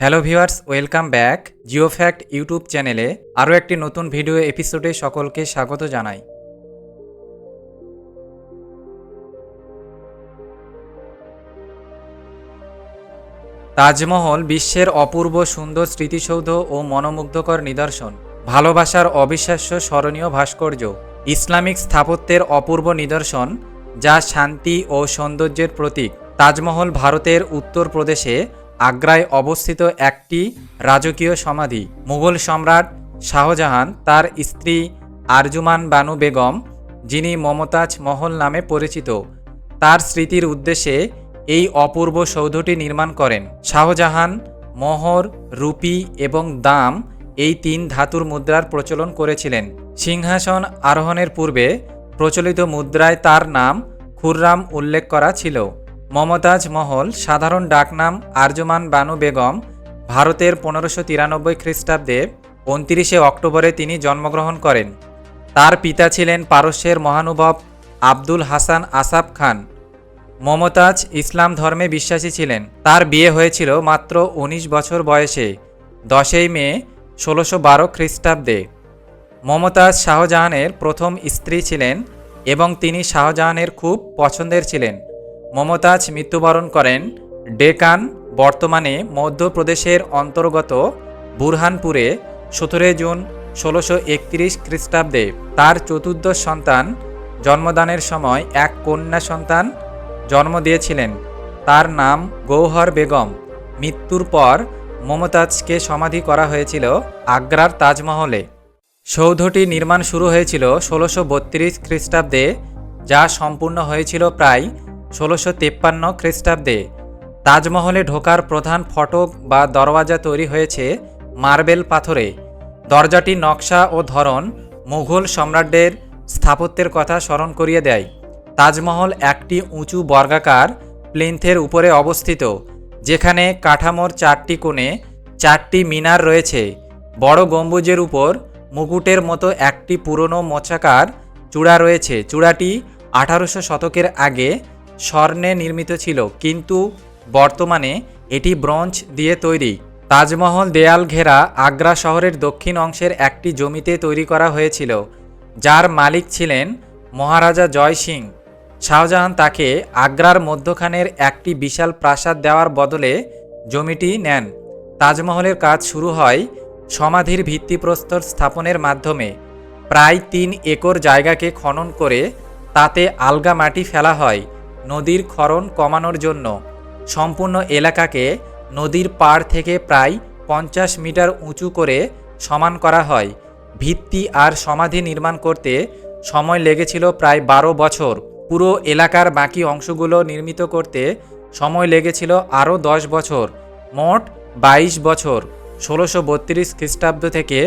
Hello viewers welcome back Geo Fact YouTube চ্যানেলে আরও একটি নতুন ভিডিও এপিসোডে সকলকে স্বাগত জানাই। তাজমহল বিশ্বের অপূর্ব সুন্দর স্মৃতিসৌধ ও মনোমুগ্ধকর নিদর্শন, ভালোবাসার অবিশ্বাস্য স্মরণীয় ভাস্কর্য, ইসলামিক স্থাপত্যের অপূর্ব নিদর্শন, যা শান্তি ও সৌন্দর্যের প্রতীক। তাজমহল ভারতের উত্তরপ্রদেশে আগ্রায় অবস্থিত একটি রাজকীয় সমাধি। মুঘল সম্রাট শাহজাহান তার স্ত্রী আরজুমান বানু বেগম, যিনি মমতাজ মহল নামে পরিচিত, তার স্মৃতির উদ্দেশ্যে এই অপূর্ব সৌধটি নির্মাণ করেন। শাহজাহান মোহর, রুপি এবং দাম এই তিন ধাতুর মুদ্রার প্রচলন করেছিলেন। সিংহাসন আরোহণের পূর্বে প্রচলিত মুদ্রায় তার নাম খুররাম উল্লেখ করা ছিল। মমতাজ মহল, সাধারণ ডাকনাম আরজমান বানু বেগম, ভারতের পনেরোশো তিরানব্বই খ্রিস্টাব্দে উনত্রিশে অক্টোবরে তিনি জন্মগ্রহণ করেন। তার পিতা ছিলেন পারস্যের মহানুভব আব্দুল হাসান আসাফ খান। মমতাজ ইসলাম ধর্মে বিশ্বাসী ছিলেন। তার বিয়ে হয়েছিল মাত্র ১৯ বছর বয়সে, দশই মে, ষোলোশো বারো খ্রিস্টাব্দে। মমতাজ শাহজাহানের প্রথম স্ত্রী ছিলেন এবং তিনি শাহজাহানের খুব পছন্দের ছিলেন। মমতাজ মৃত্যুবরণ করেন ডেকান, বর্তমানে মধ্যপ্রদেশের অন্তর্গত বুরহানপুরে, সতেরোই জুন ষোলোশো একত্রিশ খ্রিস্টাব্দে। তার চতুর্দশ সন্তান জন্মদানের সময় এক কন্যা সন্তান জন্ম দিয়েছিলেন। তার নাম গৌহর বেগম। মৃত্যুর পর মমতাজকে সমাধি করা হয়েছিল আগ্রার তাজমহলে। সৌধটি নির্মাণ শুরু হয়েছিল ষোলোশো বত্রিশ খ্রিস্টাব্দে, যা সম্পূর্ণ হয়েছিল প্রায় ষোলোশো তেপ্পান্ন খ্রিস্টাব্দে তাজমহলে ঢোকার প্রধান ফটক বা দরওয়াজা তৈরি হয়েছে মার্বেল পাথরে। দরজাটির নকশা ও ধরন মুঘল সম্রাটদের স্থাপত্যের কথা স্মরণ করিয়ে দেয়। তাজমহল একটি উঁচু বর্গাকার প্লিন্থের উপরে অবস্থিত, যেখানে কাঠামোর চারটি কোণে চারটি মিনার রয়েছে। বড় গম্বুজের উপর মুকুটের মতো একটি পুরনো মোচাকার চূড়া রয়েছে। চূড়াটি আঠারোশো শতকের আগে স্বর্ণে নির্মিত ছিল, কিন্তু বর্তমানে এটি ব্রঞ্জ দিয়ে তৈরি। তাজমহল দেয়াল ঘেরা আগ্রা শহরের দক্ষিণ অংশের একটি জমিতে তৈরি করা হয়েছিল, যার মালিক ছিলেন মহারাজা জয় সিং। শাহজাহান তাকে আগ্রার মধ্যখানের একটি বিশাল প্রাসাদ দেওয়ার বদলে জমিটি নেন। তাজমহলের কাজ শুরু হয় সমাধির ভিত্তিপ্রস্তর স্থাপনের মাধ্যমে। প্রায় তিন একর জায়গাকে খনন করে তাতে আলগা মাটি ফেলা হয়। নদীর ক্ষরণ কমানোর জন্য সম্পূর্ণ এলাকাকে নদীর পাড় থেকে প্রায় পঞ্চাশ মিটার উঁচু করে সমান করা হয়। ভিত্তি আর সমাধি নির্মাণ করতে সময় লেগেছিল প্রায় বারো বছর। পুরো এলাকার বাকি অংশগুলো নির্মিত করতে সময় লেগেছিল আরও দশ বছর, মোট বাইশ বছর। ষোলোশো বত্রিশ খ্রিস্টাব্দ থেকে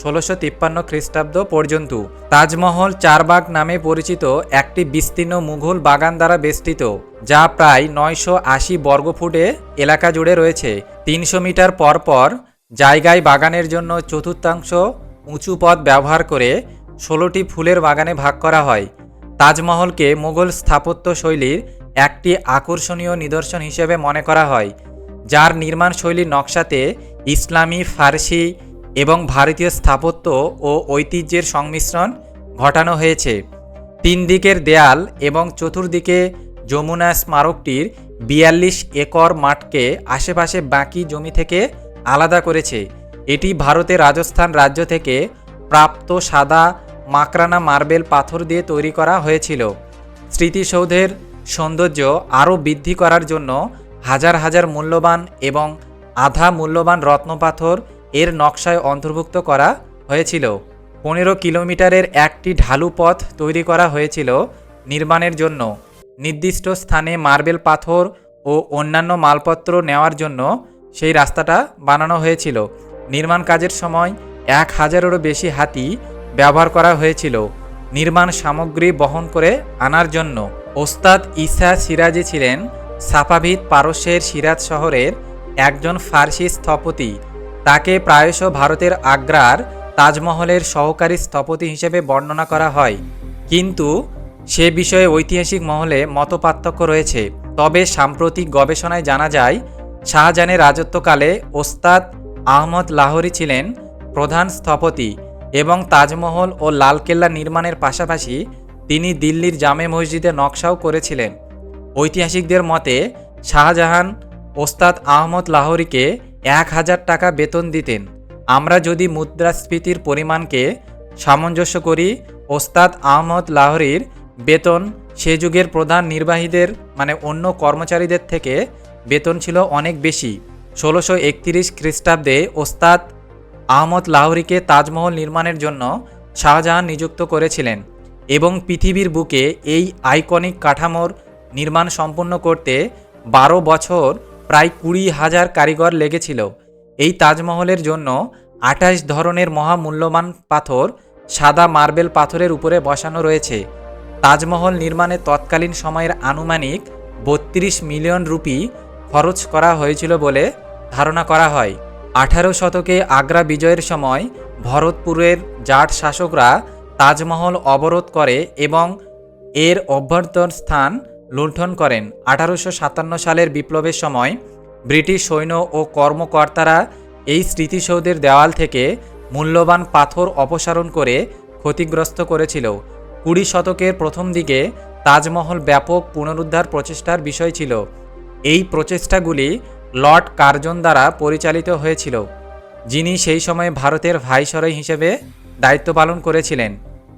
ষোলোশো তিপ্পান্ন খ্রিস্টাব্দ পর্যন্ত তাজমহল চারবাগ নামে পরিচিত একটি বিস্তীর্ণ মুঘল বাগান দ্বারা বেষ্টিত, যা প্রায় নয়শো আশি বর্গফুটে এলাকা জুড়ে রয়েছে। তিনশো মিটার পর পর জায়গায় বাগানের জন্য চতুর্থাংশ উঁচু পথ ব্যবহার করে ষোলোটি ফুলের বাগানে ভাগ করা হয়। তাজমহলকে মুঘল স্থাপত্য শৈলীর একটি আকর্ষণীয় নিদর্শন হিসেবে মনে করা হয়, যার নির্মাণ শৈলীর নকশাতে ইসলামী, ফার্সি এবং ভারতীয় স্থাপত্য ও ঐতিহ্যের সংমিশ্রণ ঘটানো হয়েছে। তিন দিকের দেয়াল এবং চতুর্দিকে যমুনা স্মারকটির বিয়াল্লিশ একর মাঠকে আশেপাশে বাকি জমি থেকে আলাদা করেছে। এটি ভারতের রাজস্থান রাজ্য থেকে প্রাপ্ত সাদা মাকরানা মার্বেল পাথর দিয়ে তৈরি করা হয়েছিল। স্মৃতিসৌধের সৌন্দর্য আরও বৃদ্ধি করার জন্য হাজার হাজার মূল্যবান এবং আধা মূল্যবান রত্নপাথর এর নকশায় অন্তর্ভুক্ত করা হয়েছিল। পনেরো কিলোমিটারের একটি ঢালু পথ তৈরি করা হয়েছিল নির্মাণের জন্য। নির্দিষ্ট স্থানে মার্বেল পাথর ও অন্যান্য মালপত্র নেওয়ার জন্য সেই রাস্তাটা বানানো হয়েছিল। নির্মাণ কাজের সময় এক হাজারেরও বেশি হাতি ব্যবহার করা হয়েছিল। নির্মাণ সামগ্রী বহন করে আনার জন্য ওস্তাদ ইসা সিরাজি ছিলেন সাফাভিদ পারস্যের সিরাজ শহরের একজন ফার্সি স্থপতি। তাকে প্রায়শ ভারতের আগ্রার তাজমহলের সহকারী স্থপতি হিসেবে বর্ণনা করা হয়। কিন্তু সে বিষয়ে ঐতিহাসিক মহলে মতপার্থক্য রয়েছে। তবে সাম্প্রতিক গবেষণায় জানা যায়, শাহজাহানের রাজত্বকালে ওস্তাদ আহমদ লাহোরি ছিলেন প্রধান স্থপতি এবং তাজমহল ও লালকেল্লা নির্মাণের পাশাপাশি তিনি দিল্লির জামে মসজিদে নকশাও করেছিলেন। ঐতিহাসিকদের মতে, শাহজাহান ওস্তাদ আহমদ লাহোরিকে এক হাজার টাকা বেতন দিতেন। আমরা যদি মুদ্রাস্ফীতির পরিমাণকে সামঞ্জস্য করি, ওস্তাদ আহমদ লাহরির বেতন সে যুগের প্রধান নির্বাহীদের মানে অন্য কর্মচারীদের থেকে বেতন ছিল অনেক বেশি। ষোলোশো একত্রিশ খ্রিস্টাব্দে ওস্তাদ আহমদ লাহোরিকে তাজমহল নির্মাণের জন্য শাহজাহান নিযুক্ত করেছিলেন এবং পৃথিবীর বুকে এই আইকনিক কাঠামোর নির্মাণ সম্পন্ন করতে বারো বছর প্রায় কুড়ি হাজার কারিগর লেগেছিল। এই তাজমহলের জন্য আঠাশ ধরনের মহামূল্যবান পাথর, সাদা মার্বেল পাথরের উপরে বসানো রয়েছে। তাজমহল নির্মাণে তৎকালীন সময়ের আনুমানিক বত্রিশ মিলিয়ন রুপি খরচ করা হয়েছিল বলে ধারণা করা হয়। আঠারো শতকে আগ্রা বিজয়ের সময় ভরতপুরের জাট শাসকরা তাজমহল অবরোধ করে এবং এর অভ্যন্তর স্থান লুণ্ঠন করেন। আঠারোশো সাতান্ন সালের বিপ্লবের সময় ব্রিটিশ সৈন্য ও কর্মকর্তারা এই স্মৃতিসৌধের দেওয়াল থেকে মূল্যবান পাথর অপসারণ করে ক্ষতিগ্রস্ত করেছিল। কুড়ি শতকের প্রথম দিকে তাজমহল ব্যাপক পুনরুদ্ধার প্রচেষ্টার বিষয় ছিল। এই প্রচেষ্টাগুলি লর্ড কার্জন দ্বারা পরিচালিত হয়েছিল, যিনি সেই সময় ভারতের ভাইসরয় হিসেবে দায়িত্ব পালন করেছিলেন।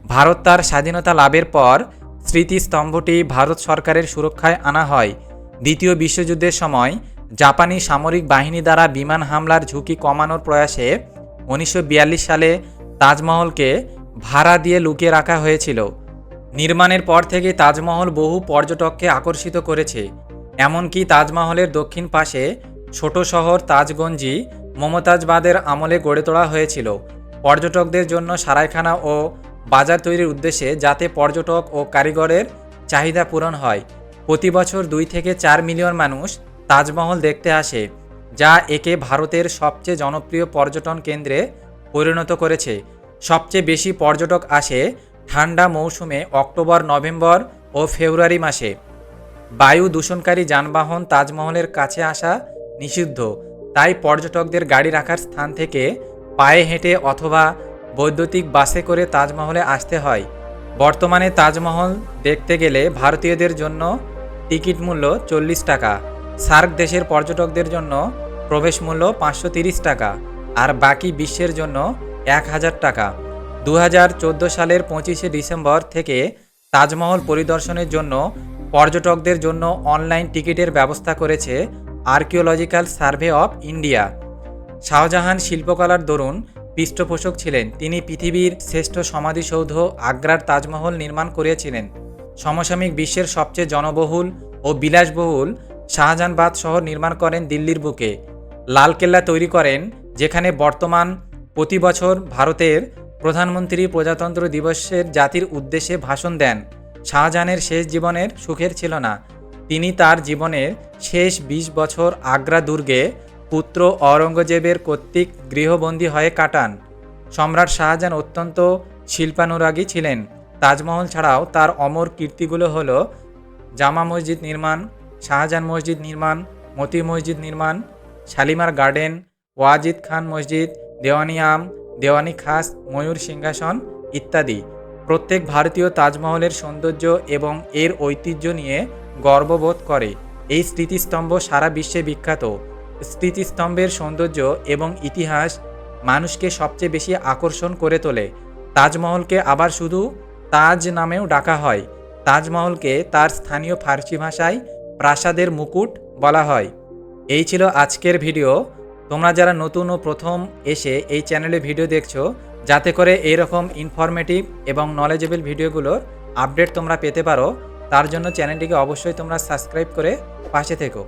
ভারত তার স্বাধীনতা লাভের পর স্মৃতিস্তম্ভটি ভারত সরকারের সুরক্ষায় আনা হয়। দ্বিতীয় বিশ্বযুদ্ধের সময় জাপানি সামরিক বাহিনী দ্বারা বিমান হামলার ঝুঁকি কমানোর প্রয়াসে উনিশশো বিয়াল্লিশ সালে তাজমহলকে ভাড়া দিয়ে লুকিয়ে রাখা হয়েছিল। নির্মাণের পর থেকে তাজমহল বহু পর্যটককে আকর্ষিত করেছে। এমনকি তাজমহলের দক্ষিণ পাশে ছোট শহর তাজগঞ্জি মমতাজবাদের আমলে গড়ে তোলা হয়েছিল। পর্যটকদের জন্য সারাইখানা ও বাজার তৈরির উদ্দেশ্যে যাতে পর্যটক ও কারিগরের চাহিদা পূরণ হয়। প্রতি বছর দুই থেকে চার মিলিয়ন মানুষ তাজমহল দেখতে আসে, যা একে ভারতের সবচেয়ে জনপ্রিয় পর্যটন কেন্দ্রে পরিণত করেছে। সবচেয়ে বেশি পর্যটক আসে ঠান্ডা মৌসুমে অক্টোবর, নভেম্বর ও ফেব্রুয়ারি মাসে। বায়ু দূষণকারী যানবাহন তাজমহলের কাছে আসা নিষিদ্ধ, তাই পর্যটকদের গাড়ি রাখার স্থান থেকে পায়ে হেঁটে অথবা বৈদ্যুতিক বাসে করে তাজমহলে আসতে হয়। বর্তমানে তাজমহল দেখতে গেলে ভারতীয়দের জন্য টিকিট মূল্য চল্লিশ টাকা, সার্ক দেশের পর্যটকদের জন্য প্রবেশ মূল্য পাঁচশো টাকা, আর বাকি বিশ্বের জন্য এক হাজার টাকা। দু হাজার চোদ্দ সালের পঁচিশে ডিসেম্বর থেকে তাজমহল পরিদর্শনের জন্য পর্যটকদের জন্য অনলাইন টিকিটের ব্যবস্থা করেছে archaeological survey of India. Shahjahan শিল্পকলার দরুন পৃষ্ঠপোষক ছিলেন। তিনি পৃথিবীর শ্রেষ্ঠ সমাধিসৌধ আগ্রার তাজমহল নির্মাণ করিয়েছিলেন সমসাময়িক বিশ্বের সবচেয়ে জনবহুল ও বিলাসবহুল শাহজাহানবাদ শহর নির্মাণ করেন দিল্লির বুকে। লালকেল্লা তৈরি করেন, যেখানে বর্তমান প্রতি বছর ভারতের প্রধানমন্ত্রী প্রজাতন্ত্র দিবসের জাতির উদ্দেশ্যে ভাষণ দেন। শাহজাহানের শেষ জীবনের সুখের ছিল না। তিনি তার জীবনের শেষ ২০ বছর আগ্রা দুর্গে পুত্র অরঙ্গজেবের কর্তৃক গৃহবন্দী হয়ে কাটান। সম্রাট শাহজাহান অত্যন্ত শিল্পানুরাগী ছিলেন। তাজমহল ছাড়াও তার অমর কীর্তিগুলো হল জামা মসজিদ নির্মাণ, শাহজাহান মসজিদ নির্মাণ মতি মসজিদ নির্মাণ, শালিমার গার্ডেন, ওয়াজিদ খান মসজিদ, দেওয়ানি আম, দেওয়ানি খাস, ময়ূর সিংহাসন ইত্যাদি। প্রত্যেক ভারতীয় তাজমহলের সৌন্দর্য এবং এর ঐতিহ্য নিয়ে গর্ববোধ করে। এই স্মৃতিস্তম্ভ সারা বিশ্বে বিখ্যাত। স্মৃতিস্তম্ভের সৌন্দর্য এবং ইতিহাস মানুষকে সবচেয়ে বেশি আকর্ষণ করে তোলে। তাজমহলকে আবার শুধু তাজ নামেও ডাকা হয়। তাজমহলকে তার স্থানীয় ফার্সি ভাষায় প্রাসাদের মুকুট বলা হয়। এই ছিল আজকের ভিডিও। তোমরা যারা নতুন ও প্রথম এসে এই চ্যানেলে ভিডিও দেখছ, যাতে করে এইরকম ইনফরমেটিভ এবং নলেজেবল ভিডিওগুলোর আপডেট তোমরা পেতে পারো, তার জন্য চ্যানেলটিকে অবশ্যই তোমরা সাবস্ক্রাইব করে পাশে থেকো।